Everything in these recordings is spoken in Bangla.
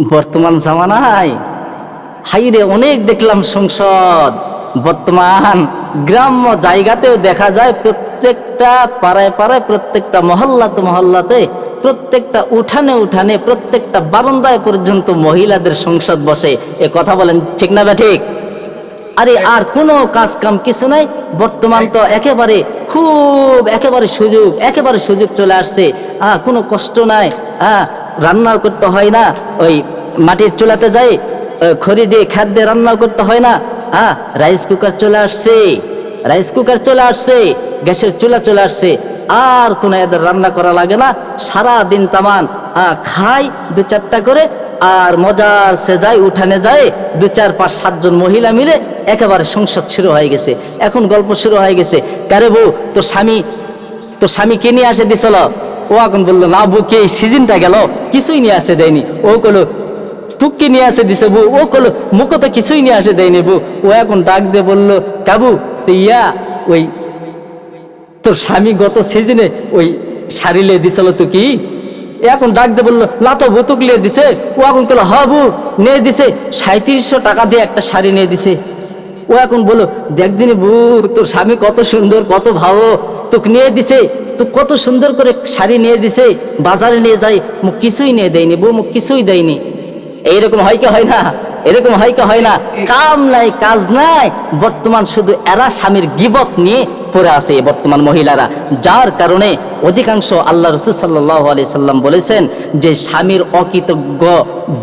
বর্তমান জামানায় হাইরে অনেক দেখলাম সংসদ। বর্তমান গ্রাম্য জায়গাতেও দেখা যায় প্রত্যেকটা পাড়ায় পাড়ায় প্রত্যেকটা মহল্লাতে মহল্লাতে প্রত্যেকটা উঠানে উঠানে প্রত্যেকটা বারান্দায় পর্যন্ত মহিলাদের সংসদ বসে। এ কথা বলেন ঠিক না ঠিক? আরে আর কোনো কাজ কাম কিছু নাই। বর্তমান তো একেবারে খুব একেবারে সুযোগ একেবারে সুযোগ চলে আসছে। আহ, কোনো কষ্ট নাই। হ্যাঁ রান্না করতে হয় না, ওই মাটির চুলাতে যাই খড়ি দিয়ে খাদ্য দিয়ে রান্না করতে হয় না। হ্যাঁ রাইস কুকার চলে আসছে রাইস কুকার চলে আসছে, গ্যাসের চুলা চলে আসছে, আর কোনো এদের রান্না করা লাগে না সারা দিন তামান খায় দু চারটা করে, আর মজার সে যায় উঠানে যায় দু চার পাঁচ সাতজন মহিলা মিলে একেবারে সংসদ শুরু হয়ে গেছে। এখন গল্প শুরু হয়ে গেছে। কারে বউ তো স্বামী তো স্বামী কে নিয়ে আসে দিছিল? ও এখন বলল, না বউ, কে সিজনটা গেল? কিছুই নিয়ে আসে দেয়নি। ও কলো তুককে নিয়ে আসে দিছে বউ। ও কলো মুখো তো কিছুই নিয়ে আসে দেয়নি বউ। ও এখন ডাক দিয়ে বলল, কাবু, তো ইয়া, ওই তোর স্বামী গত সিজনে ওই শাড়ি লিয়ে দিছিল তো কি? এখন ডাক দিয়ে বলল, না তো বুতুক লিয়ে দিছে। ও এখন কেলো হবু নিয়ে দিছে। সাঁত্রিশশো টাকা দিয়ে একটা শাড়ি নিয়ে দিছে। ও এখন বলো, দেখ দিনি বু তোর স্বামী কত সুন্দর, কত ভালো, তোকে নিয়ে দিছে তো কত সুন্দর করে শাড়ি নিয়ে দিছে, বাজারে নিয়ে যাই মুখ কিছুই নিয়ে দেয়নি, বউ মুখ কিছুই দেয়নি। এইরকম হয় কি হয় না? এরকম হয় কি হয় না? কাম নাই, কাজ নাই, বর্তমান শুধু এরা স্বামীর গিবত নিয়ে পড়ে আছে বর্তমান মহিলারা। যার কারণে অধিকাংশ আল্লাহ রসুল সাল্লাহ আলি সাল্লাম বলেছেন যে স্বামীর অকৃতজ্ঞ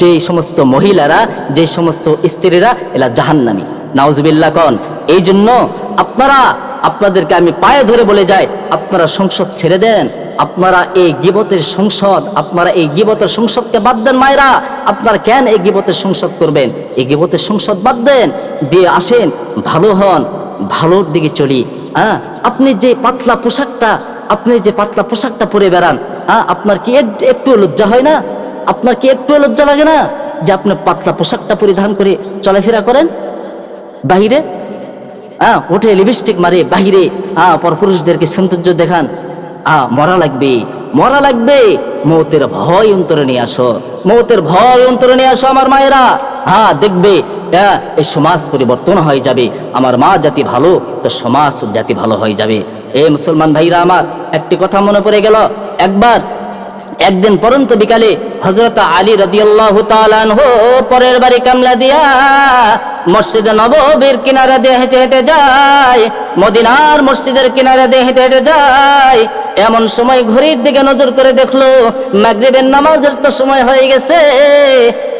যে সমস্ত মহিলারা যে সমস্ত স্ত্রীরা, এরা জাহান্নামী। নাউজবিল্লা কন, এই জন্য আপনারা, আপনাদেরকে আমি পায়ে ধরে বলে যাই, আপনারা সংসদ ছেড়ে দেন, আপনারা এই গিবতের সংসদ, আপনারা এই গিবতের সংসদকে বাদ দেন মায়েরা, আপনারা কেন এই গিবতের সংসদ করবেন? এই গিবতের সংসদ বাদ দেন, দিয়ে আসেন, ভালো হন, ভালোর দিকে চলি হ্যাঁ? আপনি যে পাতলা পোশাকটা, আপনি যে পাতলা পোশাকটা পরে বেড়ান হ্যাঁ? আপনার কি এক- একটু লজ্জা হয় না? আপনার কি একটু লজ্জা লাগে না? যে আপনি পাতলা পোশাকটা পরিধান করে চলাফেরা করেন? বাহিরে? হ্যাঁ ওঠে লিপস্টিক মারে, বাহিরে। হ্যাঁ পরপুরুষদেরকে সৌন্দর্য দেখান। হ্যাঁ মরা লাগবে মরা লাগবে। মৌতের ভয় অন্তরে নিয়ে আসো, মৌতের ভয় অন্তরে নিয়ে আসো আমার মায়েরা। হ্যাঁ দেখবে হ্যাঁ এই সমাজ পরিবর্তন হয়ে যাবে। আমার মা জাতি ভালো, তো সমাজ জাতি ভালো হয়ে যাবে। এ মুসলমান ভাইরা আমার, একটি কথা মনে পড়ে গেল। একবার, একদিন পরন্ত বিকালে হজরত আলী রদিয়াল্লাহ হো পরের বাড়ি কামলা দিয়া মসজিদে নববীর কিনারা দিয়ে হেঁটে হেঁটে যায়, মদিনার মসজিদের কিনারা দিয়ে হেঁটে হেঁটে যায়। এমন সময় ঘড়ির দিকে নজর করে দেখল, মাগরিবের নামাজের তো সময় হয়ে গেছে।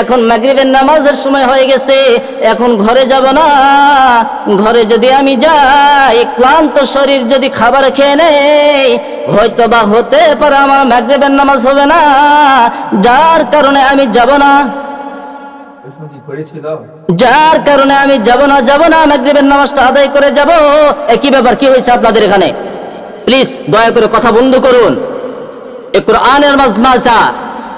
এখন মাগরিবের নামাজের সময় হয়ে গেছে। এখন ঘরে যাব না। ঘরে যদি আমি যাই, ক্লান্ত শরীর যদি খাবার খেয়ে নেই হয়তো বা হতে পারে আমার মাগরিবের নামাজ হবে না। যার কারণে আমি যাব না। যার কারণে আমি যাব না যাব না মাগরিবের নামাজটা আদায় করে যাব। একই ব্যাপার কি হয়েছে আপনাদের এখানে? প্লিজ দয়া করে কথা বন্ধ করুন। এ কোরআনের মাজমাজা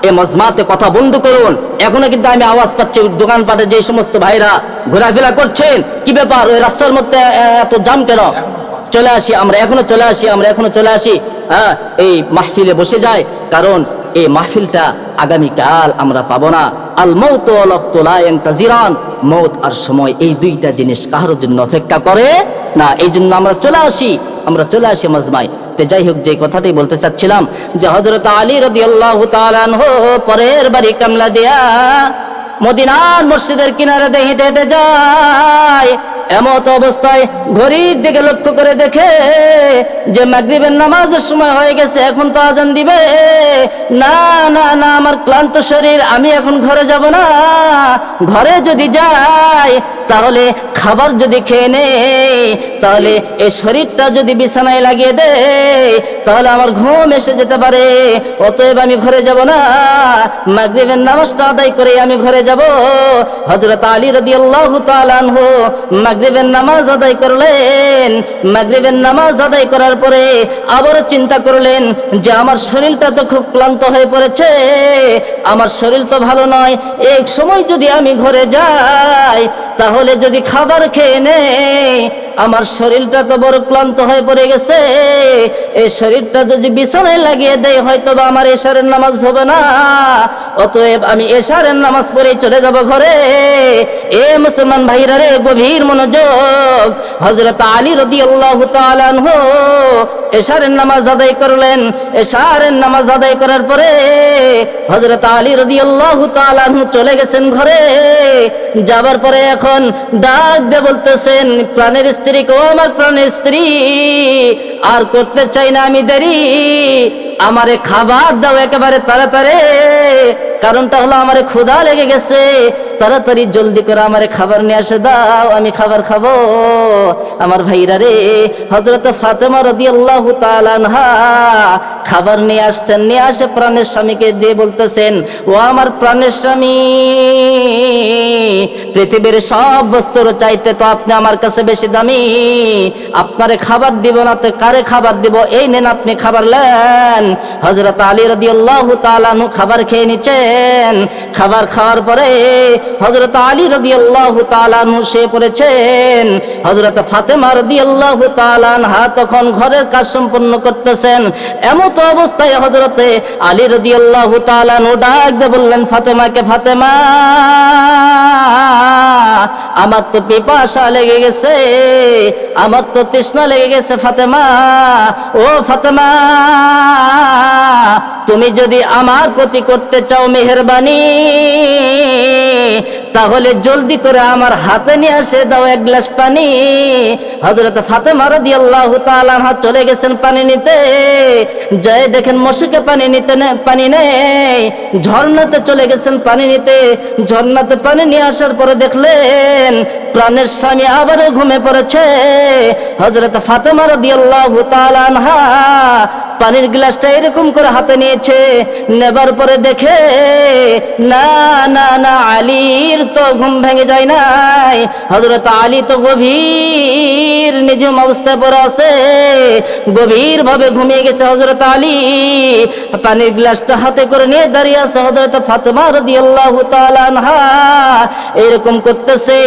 এ মজমাতে কথা বন্ধ করুন। এখনও কিন্তু আমি আওয়াজ পাচ্ছি দোকানপাটে যে সমস্ত ভাইরা ঘোরাফেরা করছেন। কি ব্যাপার? ওই রাস্তার মধ্যে এত জাম কেন? চলে আসি আমরা এখনও চলে আসি আমরা এখনও চলে আসি। হ্যাঁ এই মাহফিলে বসে যায় কারণ এই মাহফিলটা আগামীকাল আমরা পাবো না। আল মৌত তাজিরান মৌত আর সময় এই দুইটা জিনিস কারোর জন্য অপেক্ষা করে না। এই জন্য আমরা চলে আসি, আমরা চলে আসি মজমায়। তো যাই হোক, যে কথাটাই বলতে চাচ্ছিলাম যে হজরত আলী রদি আল্লাহ পরের বাড়ি কামলা দিয়া মদিনার মসজিদের কিনারে দিয়ে হেঁটে হেঁটে যায়। এমত অবস্থায় ঘড়ির দিকে লক্ষ্য করে দেখে যে মাগরিবের নামাজের সময় হয়ে গেছে, এখন তো আজান দিবে। না না না, আমার ক্লান্ত শরীর, আমি এখন ঘরে যাব না। ঘরে যদি যাই, তাহলে খাবার যদি খেয়ে নেই তাহলে এই শরীরটা যদি বিছানায় লাগিয়ে দে, তাহলে আমার ঘুম এসে যেতে পারে। অতএব আমি ঘরে যাব না। মাগরিবের নামাজটা আদায় করে আমি ঘরে যাব। হজরত আলী রদি আল্লাহ তালানহু মাগরিবের নামাজ আদায় করলেন। মাগরিবের নামাজ আদায় করার পরে আবার চিন্তা করলেন যে আমার শরীরটা তো খুব ক্লান্ত হয়ে পড়েছে, আমার শরীর তো ভালো নয়, এক সময় যদি আমি ঘরে যাই, তাহলে যদি খাবার খেয়ে নেই আমার শরীরটা তো বড় ক্লান্ত হয়ে পড়ে গেছে। এই শরীরটা যদি বিছানায় লাগিয়ে দেয় হয়তো বা আমার এশারের নামাজ হবে না। অতএব আমি এশারের নামাজ পড়ে চলে যাব ঘরে। এ মুসলমান ভাইরা রে, গভীর মনোযোগ। হজরত আলী রদি আল্লাহ তালানহ এশারের নামাজ আদায় করলেন। এশারের নামাজ আদায় করার পরে হজরত আলী রদি আল্লাহ তালানহ চলে গেছেন ঘরে। যাবার পরে এখন ডাক দে বলতেছেন, প্রাণের স্ত্রী কো আমার প্রাণের স্ত্রী। আর করতে চাই না আমি দেরি। আমারে খাবার দাও একেবারে তাড়াতাড়ি। কারণটা হলো আমারে ক্ষুধা লেগে গেছে। তাড়াতাড়ি জলদি করে আমারে খাবার নিয়ে আসে দাও, আমি খাবার খাব। আমার ভাইরা রে হজরত ফাতেমা রদি আল্লাহ খাবার নিয়ে আসছেন, নিয়ে আসে প্রাণের স্বামীকে দিয়ে বলতেছেন, ও আমার প্রাণের স্বামী, পৃথিবীর সব বস্তুর চাইতে তো আপনি আমার কাছে বেশি দামি। আপনারে খাবার দিব না, তো কারে খাবার দিব? এই নেন আপনি খাবার, লেন। হজরত আলী রদি আল্লাহ তালানহু খাবার খেয়ে নিচ্ছেন। খাবার খাওয়ার পরে হজরত আলী রদি আল্লাহ তালানহু সে পড়েছেন। হজরত ফাতেমা রদি আল্লাহ তালানহা তখন ঘরের কাজ সম্পন্ন করতেছেন। এমত অবস্থায় হজরতে আলী রদি আল্লাহ তালানহু ডাক বললেন, ফাতেমাকে, ফাতেমা! আমার তো পিপাসা লেগে গেছে আমার তো তৃষ্ণা লেগে গেছে ফাতেমা। ও ফাতেমা তুমি যদি আমার প্রতি করতে চাও মেহরবানি, তাহলে জলদি করে আমার হাতে নিয়ে আসে দাও এক গ্লাস পানি। হজরত ফাতেমা রাদিয়াল্লাহু তাআলা আনহা চলে গেছেন পানি নিতে। যায় দেখেন মশুকে পানি নিতে পানি নেই। ঝর্ণাতে চলে গেছেন পানি নিতে। ঝর্ণাতে পানি নিয়ে আসার পরে দেখলেন প্রাণের স্বামী আবারও ঘুমে পড়েছে। হজরত ফাতেমা রাদিয়াল্লাহু তাআলা আনহা পানির গ্লাসটা এরকম করে হাতে নিয়েছে। নেবার পরে দেখে, না না না, আলীর তো ঘুম ভেঙে যায় নাই। হজরত আলী তো গভীর নিজম অবস্থায় পড়ে আছে। গভীর ভাবে ঘুমিয়ে গেছে হজরত আলী। পানির গ্লাসটা হাতে করে নিয়ে দাঁড়িয়ে আছে হজরত ফাতেমা রাদিয়াল্লাহু তাআলা আনহা। এরকম করতেছে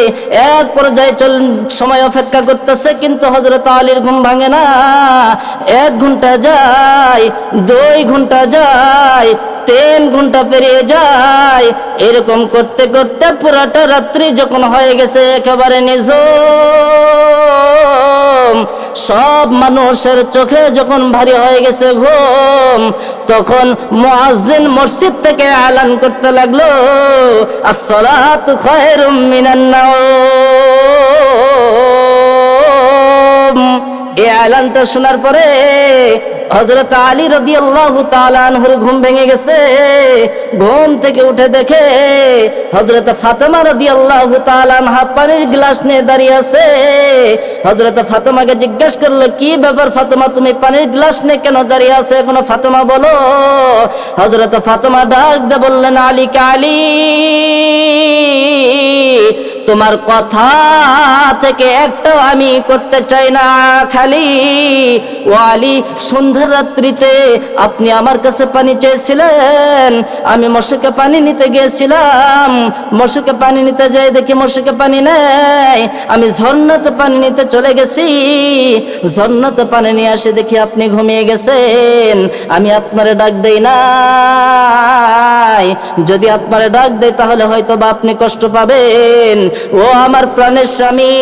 এক পর্যায়ে চল সময় অপেক্ষা করতেছে, কিন্তু হজরত আলীর ঘুম ভাঙে না। এক ঘণ্টা যায়, দুই ঘণ্টা যায় তিন ঘণ্টা পেরিয়ে যায়। এরকম করতে করতে পুরাটা রাত্রি যখন হয়ে গেছে একেবারে নিজ সব মানুষের চোখে যখন ভারী হয়ে গেছে ঘুম, তখন মুয়াজ্জিন মসজিদ থেকে আলান করতে লাগল, আসসালাতু খায়রুম মিনান নাওম। এই আলানটা শোনার পরে হজরত আলী রদি আল্লাহ তালানহুর ঘুম ভেঙে গেছে। ঘুম থেকে উঠে দেখে হজরত ফাতেমা রদি আল্লাহ তালানহা পানির গ্লাস নিয়ে দাঁড়িয়ে আছে। হজরত ফাতেমাকে জিজ্ঞেস করল, কি ব্যাপার ফাতেমা? তুমি পানির গ্লাস নিয়ে কেন দাঁড়িয়ে আছে? এখনও ফাতেমা বলো। হজরত ফাতেমা ডাক দে বললেন আলী। কালী তোমার কথা থেকে একটাও আমি করতে চাই না, খালি। ও আলী সন্ধ্যার রাত্রিতে আপনি আমার কাছে পানি চেয়েছিলেন। আমি মশুকে পানি নিতে গিয়েছিলাম। মশুকে পানি নিতে যাই দেখি মশুকে পানি নেই। আমি ঝর্ণাতে পানি নিতে চলে গেছি। ঝর্ণাতে পানি নিয়ে আসে দেখি আপনি ঘুমিয়ে গেছেন। আমি আপনারে ডাক দেই না যদি আপনারে ডাক দেয় তাহলে হয়তো বা আপনি কষ্ট পাবেন। ও আমার প্রাণের স্বামী,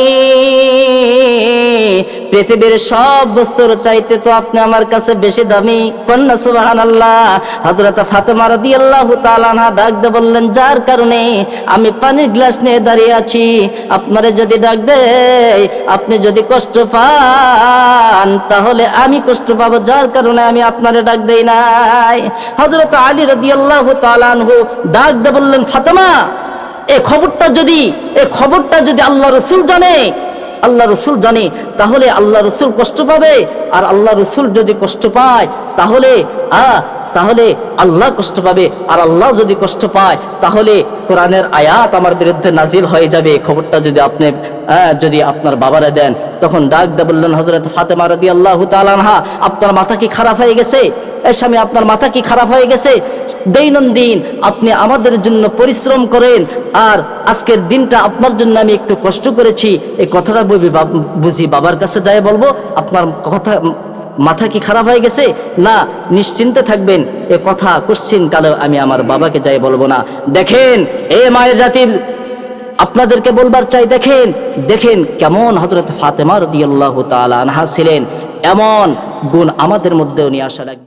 পৃথিবীর সব বস্তুর চাইতে তো আপনি আমার কাছে বেশি দামি। কন্যা সুবাহান আল্লাহ হজরত ফাতেমা রাদি আল্লাহ তালানহা ডাক দে বললেন, যার কারণে আমি পানির গ্লাস নিয়ে দাঁড়িয়ে আছি। আপনারে যদি ডাক দেয় আপনি যদি কষ্ট পান, তাহলে আমি কষ্ট পাবো। যার কারণে আমি আপনারে ডাক দেই নাই। হজরত আলী রাদি আল্লাহ তালানহু ডাক দে বললেন, ফাতেমা এই খবরটা যদি, এ খবরটা যদি আল্লাহ রসুল জানে, আল্লাহ রসুল জানে, তাহলে আল্লাহ রসুল কষ্ট পাবে। আর আল্লাহ রসুল যদি কষ্ট পায়, তাহলে আ তাহলে আল্লাহ কষ্ট পাবে। আর আল্লাহ যদি কষ্ট পায় তাহলে কোরআনের আয়াত আমার বিরুদ্ধে নাজিল হয়ে যাবে। খবরটা যদি আপনি আহ, যদি আপনার বাবারা দেন তখন ডাক দা বললেন হজরত ফাতেমা রদি আল্লাহ তালানহা আপনার মাথা কি খারাপ হয়ে গেছে? স্বামী আপনার মাথা কি খারাপ হয়ে গেছে? দৈনন্দিন আপনি আমাদের জন্য পরিশ্রম করেন আর আজকের দিনটা আপনার জন্য আমি একটু কষ্ট করেছি। এই কথাটা বুঝি বাবার কাছে যাই বলব। আপনার কথা মাথা কি খারাপ হয়ে গেছে? না, নিশ্চিন্তে থাকবেন। এ কথা কোশ্চিন কালে আমি আমার বাবাকে যাই বলব না। দেখেন, এ মায়ের জাতির আপনাদেরকে বলবার চাই, দেখেন দেখেন কেমন হজরত ফাতেমা রদিয়াল্লাহ তালা আনহা ছিলেন। এমন গুণ আমাদের মধ্যেও নিয়ে আসা লাগবে